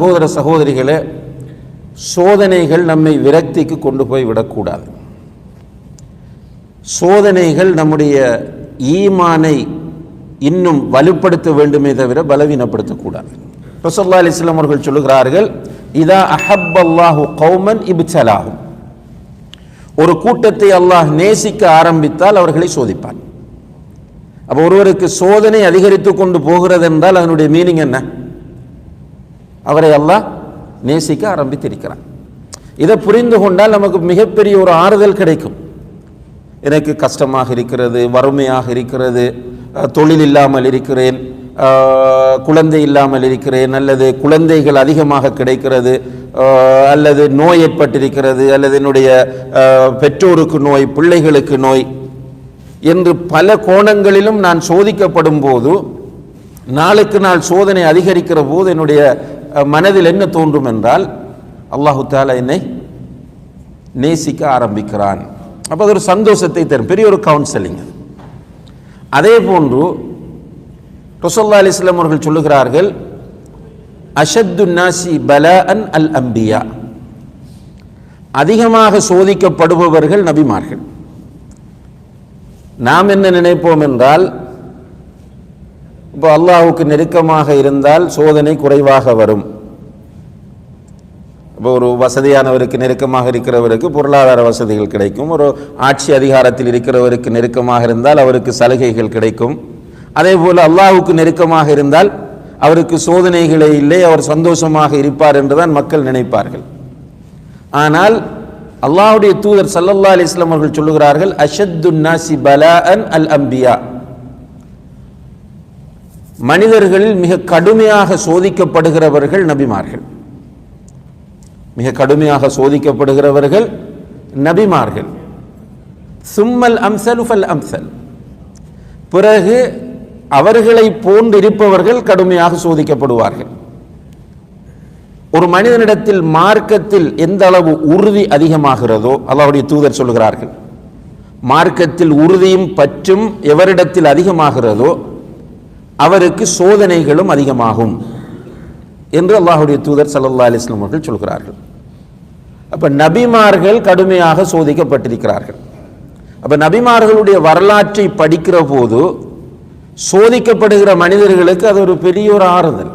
சகோதர சகோதரிகளே சோதனைகள் நம்மை விரக்திக்கு கொண்டு போய் விடக்கூடாது. சோதனைகள் நம்முடைய ஈமானை இன்னும் வலுப்படுத்த வேண்டுமே தவிர பலவீனப்படுத்தக்கூடாது. ரசல்லா அலிஸ்லாம் அவர்கள் சொல்லுகிறார்கள் இதா அஹப் அல்லாஹு கௌமன் இபிச்சலாகும் ஒரு கூட்டத்தை அல்லாஹ் நேசிக்க ஆரம்பித்தால் அவர்களை சோதிப்பான். அப்போ ஒருவருக்கு சோதனை அதிகரித்து கொண்டு போகிறது என்றால் அதனுடைய மீனிங் என்ன? அவரை எல்லாம் நேசிக்க ஆரம்பித்திருக்கிறான். இதை புரிந்து கொண்டால் நமக்கு மிகப்பெரிய ஒரு ஆறுதல் கிடைக்கும். எனக்கு கஷ்டமாக இருக்கிறது வறுமையாக இருக்கிறது தொழில் இல்லாமல் இருக்கிறேன் குழந்தை இல்லாமல் இருக்கிறேன் அல்லது குழந்தைகள் அதிகமாக கிடைக்கிறது அல்லது நோய் ஏற்பட்டிருக்கிறது அல்லது என்னுடைய பெற்றோருக்கு நோய் பிள்ளைகளுக்கு நோய் என்று பல கோணங்களிலும் நான் சோதிக்கப்படும் போது நாளுக்கு நாள் சோதனை அதிகரிக்கிற போது என்னுடைய மனதில் என்ன தோன்றும் என்றால் அல்லாஹு தாலா என்னை நேசிக்க ஆரம்பிக்கிறான். அப்போ அது ஒரு சந்தோஷத்தை தரும். பெரிய ஒரு கவுன்சிலிங் அதே. போன்று ரசோல்லா அலிஸ்லாம் அவர்கள் சொல்லுகிறார்கள் அஷத்து நாசி பல அன் அல் அம்பியா. அதிகமாக சோதிக்கப்படுபவர்கள் நபிமார்கள். நாம் என்ன நினைப்போம் என்றால் இப்போ அல்லாஹுக்கு நெருக்கமாக இருந்தால் சோதனை குறைவாக வரும். இப்போ ஒரு வசதியானவருக்கு நெருக்கமாக இருக்கிறவருக்கு பொருளாதார வசதிகள் கிடைக்கும். ஒரு ஆட்சி அதிகாரத்தில் இருக்கிறவருக்கு நெருக்கமாக இருந்தால் அவருக்கு சலுகைகள் கிடைக்கும். அதே போல் அல்லாஹுக்கு நெருக்கமாக இருந்தால் அவருக்கு சோதனைகளே இல்லை அவர் சந்தோஷமாக இருப்பார் என்றுதான் மக்கள் நினைப்பார்கள். ஆனால் அல்லாஹுடைய தூதர் சல்லல்லா அலிஸ்லாம் அவர்கள் சொல்லுகிறார்கள் அஷத்து நாசி பலாஅன் அல் அம்பியா. மனிதர்களில் மிக கடுமையாக சோதிக்கப்படுகிறவர்கள் நபிமார்கள். மிக கடுமையாக சோதிக்கப்படுகிறவர்கள் நபிமார்கள். சும்மல் அம்சல் ஃபல் அம்சல். பிறகு அவர்களை போன்றிருப்பவர்கள் கடுமையாக சோதிக்கப்படுவார்கள். ஒரு மனிதனிடத்தில் மார்க்கத்தில் எந்த அளவு உறுதி அதிகமாகிறதோ அல்லாவுடைய தூதர் சொல்கிறார்கள் மார்க்கத்தில் உறுதியும் பற்றும் எவரிடத்தில் அதிகமாகிறதோ அவருக்கு சோதனைகளும் அதிகமாகும் என்று அல்லாஹுடைய தூதர் சல்லா அலிஸ்லாம் அவர்கள் சொல்கிறார்கள். அப்ப நபிமார்கள் கடுமையாக சோதிக்கப்பட்டிருக்கிறார்கள். அப்ப நபிமார்களுடைய வரலாற்றை படிக்கிற போது சோதிக்கப்படுகிற மனிதர்களுக்கு அது ஒரு பெரிய ஒரு ஆறுதல்.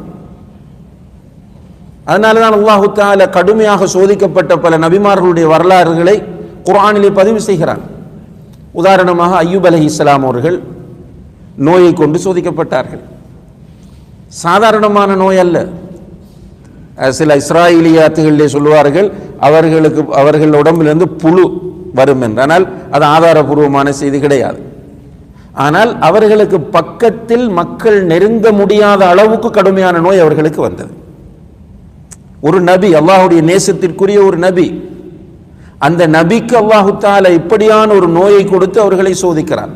அதனால தான் அல்லாஹு தால கடுமையாக சோதிக்கப்பட்ட பல நபிமார்களுடைய வரலாறுகளை குரானிலே பதிவு செய்கிறான். உதாரணமாக ஐயூப் அலி இஸ்லாம் அவர்கள் நோயை கொண்டு சோதிக்கப்பட்டார்கள். சாதாரணமான நோய் அல்ல. சில இஸ்ராயிலியாத்துகளிலே சொல்லுவார்கள் அவர்களுக்கு அவர்கள் உடம்பிலிருந்து புழு வரும் என்று. ஆனால் அது ஆதாரபூர்வமான செய்தி கிடையாது. ஆனால் அவர்களுக்கு பக்கத்தில் மக்கள் நெருங்க முடியாத அளவுக்கு கடுமையான நோய் அவர்களுக்கு வந்தது. ஒரு நபி அல்லாஹுடைய நேசத்திற்குரிய ஒரு நபி. அந்த நபிக்கு அல்லாஹு தால இப்படியான ஒரு நோயை கொடுத்து அவர்களை சோதிக்கிறார்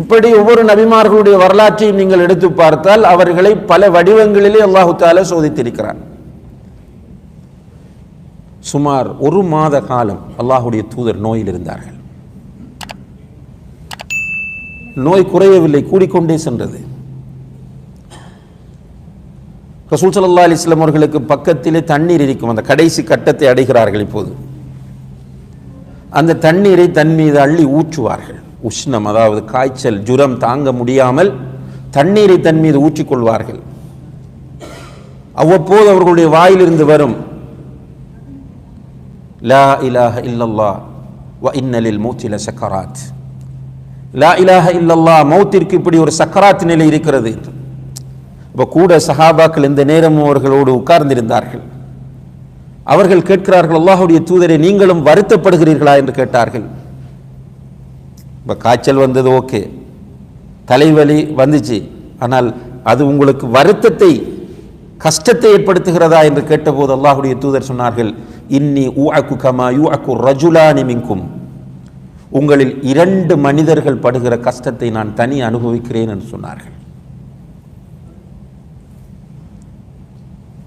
இப்படி ஒவ்வொரு நபிமார்களுடைய வரலாற்றையும் நீங்கள் எடுத்து பார்த்தால் அவர்களை பல வடிவங்களிலே அல்லாஹு தால சோதித்திருக்கிறார் சுமார் ஒரு மாத காலம் அல்லாஹுடைய தூதர் நோயில் இருந்தார்கள். நோய் குறையவில்லை கூடிக்கொண்டே சென்றது. ரசூல் சல்லா அலி இஸ்லாம் அவர்களுக்கு பக்கத்திலே தண்ணீர் இருக்கும். அந்த கடைசி கட்டத்தை அடைகிறார்கள் இப்போது. அந்த தண்ணீரை தன் மீது அள்ளி ஊற்றுவார்கள். உஷ்ணம் அதாவது காய்ச்சல் ஜுரம் தாங்க முடியாமல் தண்ணீரை தன் மீது ஊற்றிக்கொள்வார்கள். அவ்வப்போது அவர்களுடைய வாயிலிருந்து வரும் லா இலாஹ இல்லல்லா வ இன்னலில் மௌத்தில சக்கராத். லா இலாஹ இல்லல்லா மௌத்திற்கு இப்படி ஒரு சக்கராத் நிலை இருக்கிறது என்று. இப்போ கூட சஹாபாக்கள் இந்த நேரமும் அவர்களோடு உட்கார்ந்திருந்தார்கள். அவர்கள் கேட்கிறார்கள் அல்லாஹுடைய தூதரை நீங்களும் வருத்தப்படுகிறீர்களா? என்று கேட்டார்கள். இப்போ காய்ச்சல் வந்தது ஓகே. தலைவலி வந்துச்சு. ஆனால் அது உங்களுக்கு வருத்தத்தை கஷ்டத்தை ஏற்படுத்துகிறதா என்று கேட்டபோது அல்லாஹுடைய தூதர் சொன்னார்கள் இன்னி ஊ அக்கு கமா யூ அக்கு ரஜுலானி மின்கும். உங்களில் இரண்டு மனிதர்கள் படுகிற கஷ்டத்தை நான் தனி அனுபவிக்கிறேன் என்று சொன்னார்கள்.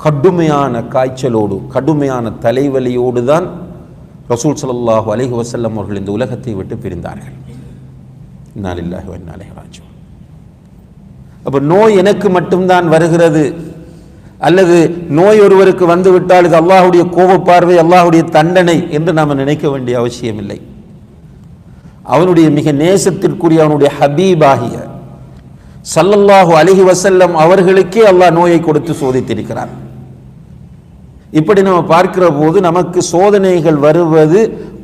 கடுமையான காய்ச்சலோடு கடுமையான தலைவலியோடு தான் ரசூல் சல்லாஹூ அலஹி வசல்லம் அவர்கள் இந்த உலகத்தை விட்டு பிரிந்தார்கள். இன்னா லில்லாஹி அப்போ நோய் எனக்கு மட்டும்தான் வருகிறது. அல்லது நோய் ஒருவருக்கு வந்துவிட்டால் இது அல்லாஹுடைய கோபப்பார்வை அல்லாஹுடைய தண்டனை என்று நாம் நினைக்க வேண்டிய அவசியமில்லை. அவனுடைய மிக நேசத்திற்குரிய அவனுடைய ஹபீபாகிய சல்லல்லாஹு அலிஹி வசல்லம் அவர்களுக்கே அல்லாஹ் நோயை கொடுத்து சோதித்திருக்கிறார் இப்படி நம்ம பார்க்கிற போது நமக்கு சோதனைகள் வருவது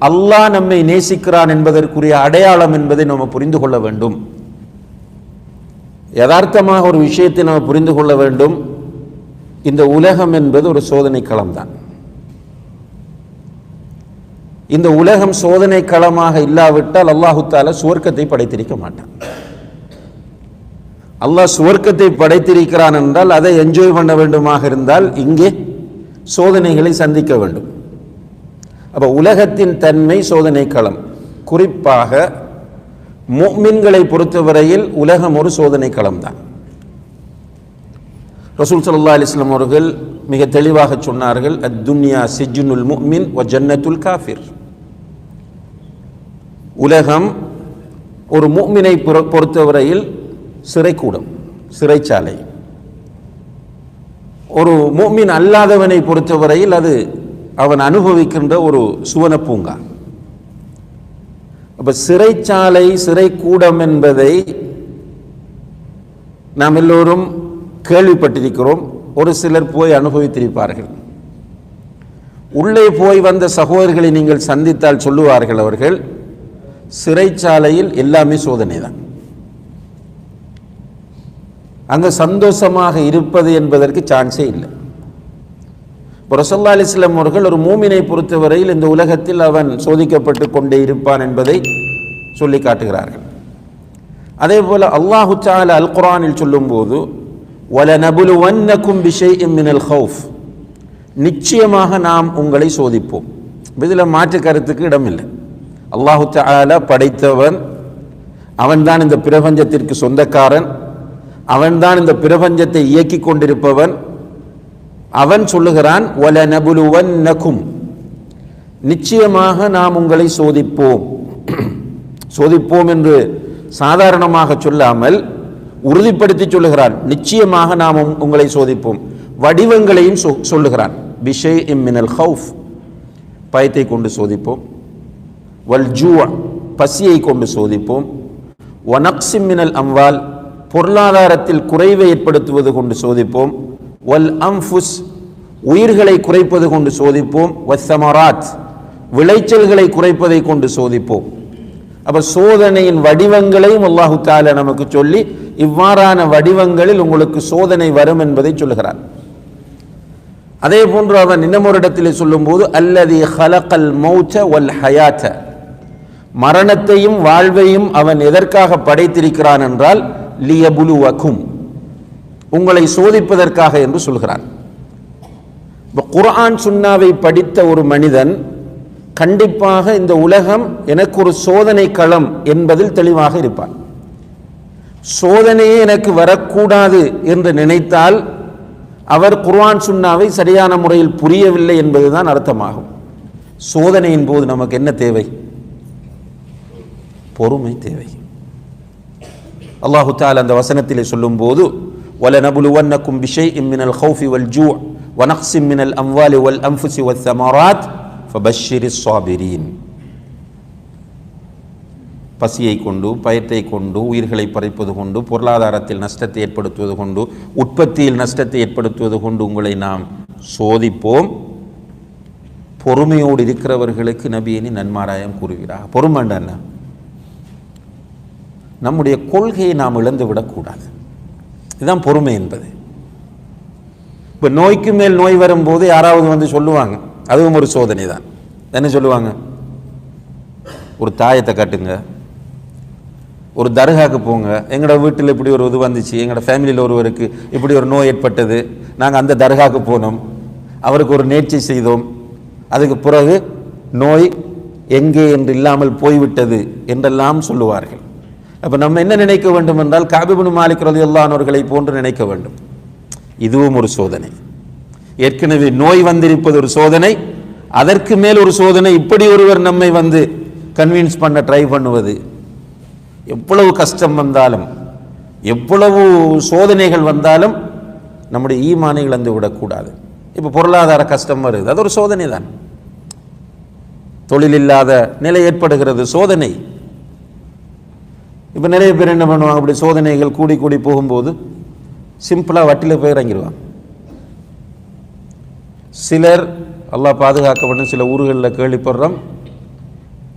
அல்லாஹ் நம்மை நேசிக்கிறான் என்பதற்குரிய அடையாளம் என்பதை நம்ம புரிந்து கொள்ள வேண்டும். யதார்த்தமாக ஒரு விஷயத்தை நம்ம புரிந்து கொள்ள வேண்டும். இந்த உலகம் என்பது ஒரு சோதனை களம்தான் இந்த உலகம் சோதனை களமாக இல்லாவிட்டால் அல்லாஹு தால சுவர்க்கத்தை படைத்திருக்க மாட்டான். அல்லாஹ் சுவர்க்கத்தை படைத்திருக்கிறான் என்றால் அதை என்ஜாய் பண்ண வேண்டுமாக இருந்தால் இங்கே சோதனைகளை சந்திக்க வேண்டும். அப்போ உலகத்தின் தன்மை சோதனை களம் குறிப்பாக முஃமின்களை பொறுத்தவரையில் உலகம் ஒரு சோதனை களம்தான் ரசூல் சல்லா அலிஸ்லாம் அவர்கள் மிக தெளிவாக சொன்னார்கள் அத்துன்யா சிஜுனுல் முஃமின் வ ஜன்னத்துல் காஃபிர். உலகம் ஒரு முஃமினை பொறுத்தவரையில் சிறைக்கூடம் சிறைச்சாலை. ஒரு மோமின் அல்லாதவனை பொறுத்தவரையில் அது அவன் அனுபவிக்கின்ற ஒரு சுவன பூங்கா. அப்ப சிறைச்சாலை சிறைக்கூடம் என்பதை நாம் எல்லோரும் கேள்விப்பட்டிருக்கிறோம். ஒரு சிலர் போய் அனுபவித்திருப்பார்கள். உள்ளே போய் வந்த சகோதரர்களை நீங்கள் சந்தித்தால் சொல்லுவார்கள் அவர்கள் சிறைச்சாலையில் எல்லாமே சோதனை தான் அங்கே சந்தோஷமாக இருப்பது என்பதற்கு சான்ஸே இல்லை. இப்போ ரசல்லா அலிஸ்லாம் அவர்கள் ஒரு மூமினை பொறுத்தவரையில் இந்த உலகத்தில் அவன் சோதிக்கப்பட்டு கொண்டே இருப்பான் என்பதை சொல்லி காட்டுகிறார்கள். அதே போல் அல்லாஹு சால அல் குரானில் சொல்லும்போது ஒல நபுலு வன்னக்கும் பிஷை மினல் ஹவுஃப் நிச்சயமாக நாம் உங்களை சோதிப்போம். இதில் மாற்று கருத்துக்கு இடமில்லை. அல்லாஹு தாலா படைத்தவன் அவன்தான் இந்த பிரபஞ்சத்திற்கு சொந்தக்காரன் அவன்தான் இந்த பிரபஞ்சத்தை இயக்கிக் கொண்டிருப்பவன். அவன் சொல்லுகிறான் ஒல நபுலுவன் நகும் நிச்சயமாக நாம் உங்களை சோதிப்போம். சோதிப்போம் என்று சாதாரணமாக சொல்லாமல் உறுதிப்படுத்தி சொல்லுகிறான். நிச்சயமாக நாம் உங்களை சோதிப்போம். வடிவங்களையும் சொல்லுகிறான். பிஷே இம் மினல் ஹவுஃப் பயத்தை கொண்டு சோதிப்போம். வல் ஜூ பசியை கொண்டு சோதிப்போம். ஒனக்சிம் மினல் அம்வால். பொருளாதாரத்தில் குறைவை ஏற்படுத்துவது கொண்டு சோதிப்போம். வல் அம்ஃபுஸ் உயிர்களை குறைப்பது கொண்டு சோதிப்போம். வசமராத் விளைச்சல்களை குறைப்பதை கொண்டு சோதிப்போம். அப்ப சோதனையின் வடிவங்களையும் அல்லாஹு தால நமக்கு சொல்லி இவ்வாறான வடிவங்களில் உங்களுக்கு சோதனை வரும் என்பதை சொல்லுகிறார். அதே போன்று அவன் இன்னமொரு இடத்தில் இடத்திலே சொல்லும்போது அல்லது ஹலக்கல் மௌச்ச வல் ஹயாத்த. மரணத்தையும் வாழ்வையும் அவன் எதற்காக படைத்திருக்கிறான் என்றால் லியபுலுவக்கும். உங்களை சோதிப்பதற்காக என்று சொல்கிறான். இப்போ குர்ஆன் சுன்னாவை படித்த ஒரு மனிதன் கண்டிப்பாக இந்த உலகம் எனக்கு ஒரு சோதனை களம் என்பதில் தெளிவாக இருப்பான். சோதனையே எனக்கு வரக்கூடாது என்று நினைத்தால் அவர் குர்ஆன் சுன்னாவை சரியான முறையில் புரியவில்லை என்பதுதான் அர்த்தமாகும். சோதனையின் போது நமக்கு என்ன தேவை? பொறுமை தேவை. அல்லாஹு தாலா அந்த வசனத்திலே சொல்லும்போது وَلَنَبْلُوَنَّكُمْ بِشَيْءٍ مِّنَ الْخَوْفِ وَالْجُوعِ وَنَقْصٍ مِّنَ الْأَمْوَالِ وَالْأَنفُسِ وَالثَّمَرَاتِ فَبَشِّرِ الصَّابِرِينَ பசியை கொண்டு பயத்தை கொண்டு உயிர்களை பறிப்பது கொண்டு பொருளாதாரத்தில் நஷ்டத்தை ஏற்படுத்துவது கொண்டு உற்பத்தியில் நஷ்டத்தை ஏற்படுத்துவது கொண்டு உங்களை நாம் சோதிப்போம் பொறுமையோடு இருக்கிறவர்களுக்கு நபியினி நன்மாராயம் கூறுகிறார் பொறுமைண்டா என்ன நம்முடைய கொள்கையை நாம் இழந்து விடக்கூடாது. இதுதான் பொறுமை என்பது. இப்போ நோய்க்கு மேல் நோய் வரும்போது யாராவது வந்து சொல்லுவாங்க அதுவும் ஒரு சோதனை தான் என்ன சொல்லுவாங்க? ஒரு தாயத்தை காட்டுங்க. ஒரு தர்காவுக்கு போங்க. எங்களோட வீட்டில் இப்படி ஒரு இது வந்துச்சு எங்களோட ஃபேமிலியில் ஒருவருக்கு இப்படி ஒரு நோய் ஏற்பட்டது நாங்கள் அந்த தர்காவுக்கு போனோம். அவருக்கு ஒரு நேர்ச்சி செய்தோம். அதுக்கு பிறகு நோய் எங்கே என்று இல்லாமல் போய்விட்டது என்றெல்லாம் சொல்லுவார்கள். அப்போ நம்ம என்ன நினைக்க வேண்டும் என்றால் காபிபுன் மாலிக் ரலியல்லாஹு போன்று நினைக்க வேண்டும். இதுவும் ஒரு சோதனை. ஏற்கனவே நோய் வந்திருப்பது ஒரு சோதனை. அதற்கு மேல் ஒரு சோதனை. இப்படி ஒருவர் நம்மை வந்து கன்வின்ஸ் பண்ண ட்ரை பண்ணுவது. எவ்வளவு கஷ்டம் வந்தாலும் எவ்வளவு சோதனைகள் வந்தாலும் நம்முடைய ஈமானை இழந்து விடக்கூடாது. இப்போ பொருளாதார கஷ்டம் வருது. அது ஒரு சோதனை தான் தொழில் இல்லாத நிலை ஏற்படுகிறது. சோதனை. இப்போ நிறைய பேர் என்ன பண்ணுவாங்க அப்படி சோதனைகள் கூடி கூடி போகும்போது சிம்பிளாக வட்டியில் போய் இறங்கிடுவாங்க சிலர் எல்லாம் பாதுகாக்க வேண்டும் சில ஊர்களில் கேள்விப்படுறோம்.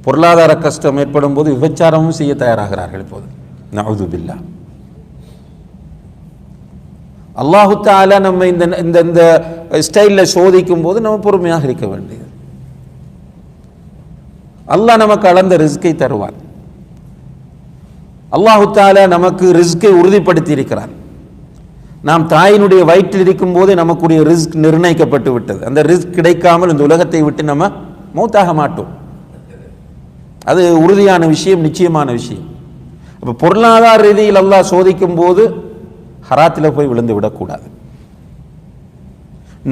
பொருளாதார கஷ்டம் ஏற்படும் போது விபச்சாரமும் செய்ய தயாராகிறார்கள் இப்போது. நவுது பில்லா. அல்லாஹு தாலா நம்ம இந்த இந்த இந்த ஸ்டைலில் சோதிக்கும் போது நம்ம பொறுமையாக இருக்க வேண்டியது. அல்லாஹ் நமக்கு அளந்த ரிஸ்கை தருவான். அல்லாஹு தாலா நமக்கு ரிஸ்கை உறுதிப்படுத்தி இருக்கிறான் நாம் தாயினுடைய வயிற்றில் இருக்கும் போதே நமக்குரிய ரிஸ்க் நிர்ணயிக்கப்பட்டு விட்டது. அந்த ரிஸ்க் கிடைக்காமல் இந்த உலகத்தை விட்டு நம்ம மௌத்தாக மாட்டோம். அது உறுதியான விஷயம் நிச்சயமான விஷயம். அப்போ பொருளாதார ரீதியில் அல்லாஹ் சோதிக்கும் போது ஹராத்தில் போய் விழுந்து விடக்கூடாது.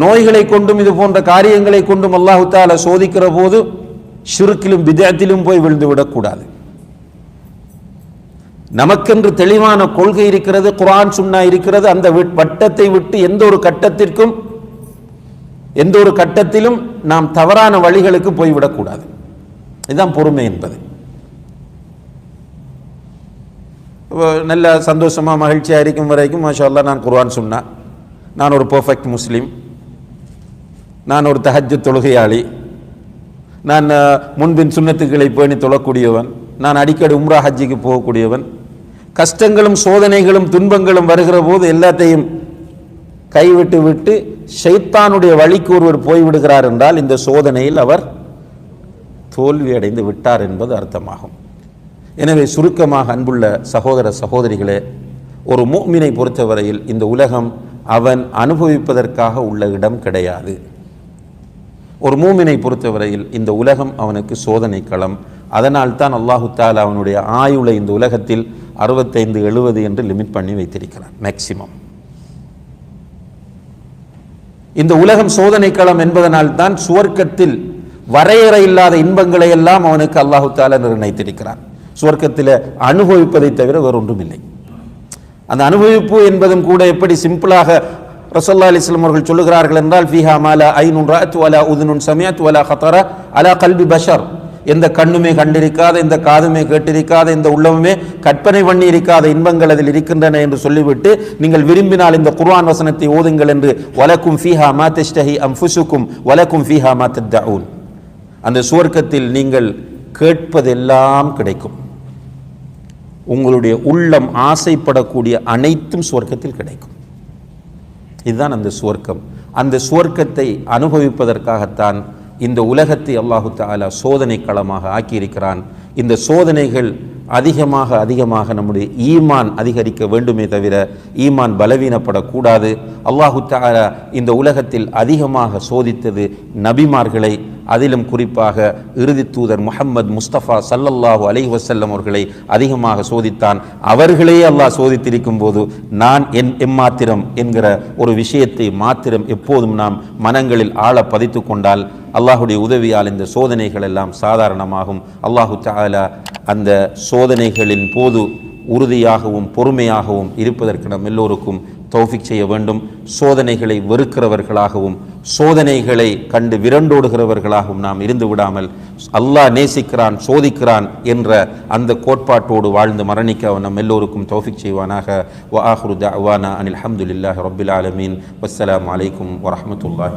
நோய்களை கொண்டும் இது போன்ற காரியங்களை கொண்டும் அல்லாஹு தாலா சோதிக்கிற போது ஷிருக்கிலும் விதத்திலும் போய் விழுந்து விடக்கூடாது. நமக்கென்று தெளிவான கொள்கை இருக்கிறது குரான் சுன்னா இருக்கிறது அந்த விட்- வட்டத்தை விட்டு எந்த ஒரு கட்டத்திற்கும் எந்த ஒரு கட்டத்திலும் நாம் தவறான வழிகளுக்கு போய்விடக்கூடாது. இதுதான் பொறுமை என்பது. நல்ல சந்தோஷமாக மகிழ்ச்சியாக இருக்கும் வரைக்கும் மாஷால்லா நான் குர்ஆன் சொன்னேன் நான் ஒரு பர்ஃபெக்ட் முஸ்லீம். நான் ஒரு தஹஜ் தொழுகையாளி. நான் முன்பின் சுண்ணத்துக்களை பேணி தொழக்கூடியவன். நான் அடிக்கடி உம்ரா ஹஜ்ஜிக்கு போகக்கூடியவன். கஷ்டங்களும் சோதனைகளும் துன்பங்களும் வருகிற போது எல்லாத்தையும் கைவிட்டு விட்டு ஷைத்தானுடைய வழிக்கு ஒருவர் போய்விடுகிறார் என்றால் இந்த சோதனையில் அவர் தோல்வி அடைந்து விட்டார் என்பது அர்த்தமாகும். எனவே சுருக்கமாக அன்புள்ள சகோதர சகோதரிகளே ஒரு மூமினை பொறுத்தவரையில் இந்த உலகம் அவன் அனுபவிப்பதற்காக உள்ள இடம் கிடையாது. ஒரு மூமினை பொறுத்தவரையில் இந்த உலகம் அவனுக்கு சோதனை களம் அதனால் தான் அல்லாஹு தாலா அவனுடைய ஆயுளை இந்த உலகத்தில் அறுபத்தைந்து எழுபது என்று லிமிட் பண்ணி வைத்திருக்கிறான் மேக்சிமம் இந்த உலகம் சோதனை களம் என்பதனால் தான் சுவர்க்கத்தில் வரையறை இல்லாத இன்பங்களை எல்லாம் அவனுக்கு அல்லாஹு தாலா நிர்ணயித்திருக்கிறான். சுவர்க்கத்தில் அனுபவிப்பதை தவிர வேறு ஒன்றுமில்லை அந்த அனுபவிப்பு என்பதும் கூட எப்படி சிம்பிளாக ரசல்லா அலிஸ்லாம் அவர்கள் சொல்லுகிறார்கள் என்றால் ஃபீஹா மாலா ஐநூன் ராத் வலா உதுனுன் சமியத் வலா ஹத்தரா அலா கல்பி பஷர். எந்த கண்ணுமே கண்டிருக்காத இந்த காதுமே கேட்டிருக்காத இந்த உள்ளமுமே கற்பனை பண்ணி இருக்காத இன்பங்கள் அதில் இருக்கின்றன என்று சொல்லிவிட்டு நீங்கள் விரும்பினால் இந்த குர்ஆன் வசனத்தை ஓதுங்கள் என்று வலக்கும் ஃபீஹா மா தஷ்டஹி அம்ஃபுசுக்கும் வலக்கும் ஃபீஹா மா தத்தஊன். அந்த சுவர்க்கத்தில் நீங்கள் கேட்பதெல்லாம் கிடைக்கும். உங்களுடைய உள்ளம் ஆசைப்படக்கூடிய அனைத்தும் சுவர்க்கத்தில் கிடைக்கும். இதுதான் அந்த சுவர்க்கம். அந்த சுவர்க்கத்தை அனுபவிப்பதற்காகத்தான் இந்த உலகத்தை அல்லாஹு தாலா சோதனை களமாக ஆக்கியிருக்கிறான். இந்த சோதனைகள் அதிகமாக அதிகமாக நம்முடைய ஈமான் அதிகரிக்க வேண்டுமே தவிர ஈமான் பலவீனப்படக்கூடாது. அல்லாஹு தாலா இந்த உலகத்தில் அதிகமாக சோதித்தது நபிமார்களை அதிலும் குறிப்பாக இறுதி தூதர் முஹம்மது முஸ்தபா சல்லல்லாஹு அலஹி வசல்லம் அவர்களை அதிகமாக சோதித்தான். அவர்களே அல்லாஹ் சோதித்திருக்கும் போது நான் என் எம்மாத்திரம் என்கிற ஒரு விஷயத்தை மாத்திரம் எப்போதும் நாம் மனங்களில் ஆழ பதித்து கொண்டால் அல்லாஹுடைய உதவியால் இந்த சோதனைகள் எல்லாம் சாதாரணமாகும். அல்லாஹு தாலா அந்த சோதனைகளின் போது உறுதியாகவும் பொறுமையாகவும் இருப்பதற்கு நம் எல்லோருக்கும் தௌஃபிக் செய்ய வேண்டும். சோதனைகளை வெறுக்கிறவர்களாகவும் சோதனைகளை கண்டு விரண்டோடுகிறவர்களாகவும் நாம் இருந்து விடாமல் அல்லாஹ் நேசிக்கிறான் சோதிக்கிறான் என்ற அந்த கோட்பாட்டோடு வாழ்ந்து மரணிக்க அவன் நம் எல்லோருக்கும் தௌஃபிக் செய்வானாக. வ ஆஹ்ருதா அவானா அனில் ஹம்துலில்லாஹி ரப்பில் ஆலமீன். வஸ்ஸலாம் அலைக்கும் வரஹ்மத்துல்லாஹி